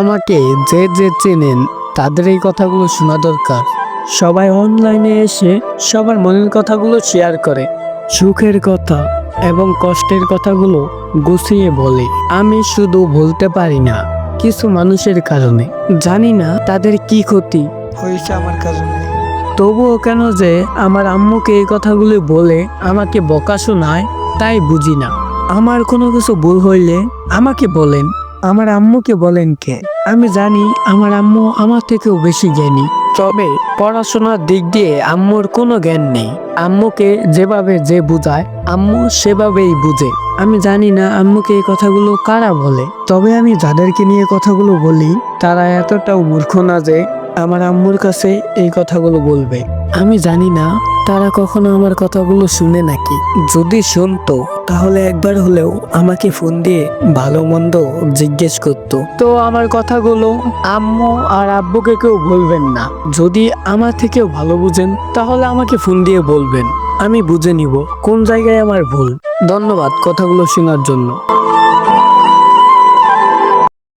আমাকে যে যে চেনেন, তাদের এই কথাগুলো শোনা দরকার। সবাই অনলাইনে এসে সবার মনের কথাগুলো শেয়ার করে। সুখের কথা এবং কষ্টের কথাগুলো গুছিয়ে বলে। আমি শুধু বলতে পারি না, কিছু মানুষের কারণে। জানি না তাদের কি ক্ষতি হয়েছে আমার কারণে। তবুও কেন যে আমার আম্মুকে এই কথাগুলো বলে আমাকে বকা শোনায় তাই বুঝি না। আমার কোনো কিছু ভুল হইলে আমাকে বলেন। আমার আম্মুকে বলেন কে? আমি জানি আমার আম্মু আমার থেকেও বেশি জ্ঞানী। তবে পড়াশোনার দিক দিয়ে আম্মুর কোনো জ্ঞান নেই। আম্মুকে যেভাবে যে বুঝায় আম্মু সেভাবেই বুঝে। আমি জানি না আম্মুকে এই কথাগুলো কারা বলে। তবে আমি যাদেরকে নিয়ে কথাগুলো বলি তারা এতটাও মূর্খ না যে আমার আম্মুর কাছে এই কথাগুলো বলবে। আমি জানি না তারা কখনো আমার কথাগুলো শুনে নাকি। যদি শুনতো, তাহলে একবার হলেও আমাকে ফোন দিয়ে ভালো মন্দ জিজ্ঞেস করতো। তো আমার কথাগুলো আম্মু আর আব্বুকে কেউ বলবেন না। যদি আমার থেকেও ভালো বুঝেন, তাহলে আমাকে ফোন দিয়ে বলবেন। আমি বুঝে নিব কোন জায়গায় আমার ভুল। ধন্যবাদ কথাগুলো শোনার জন্য।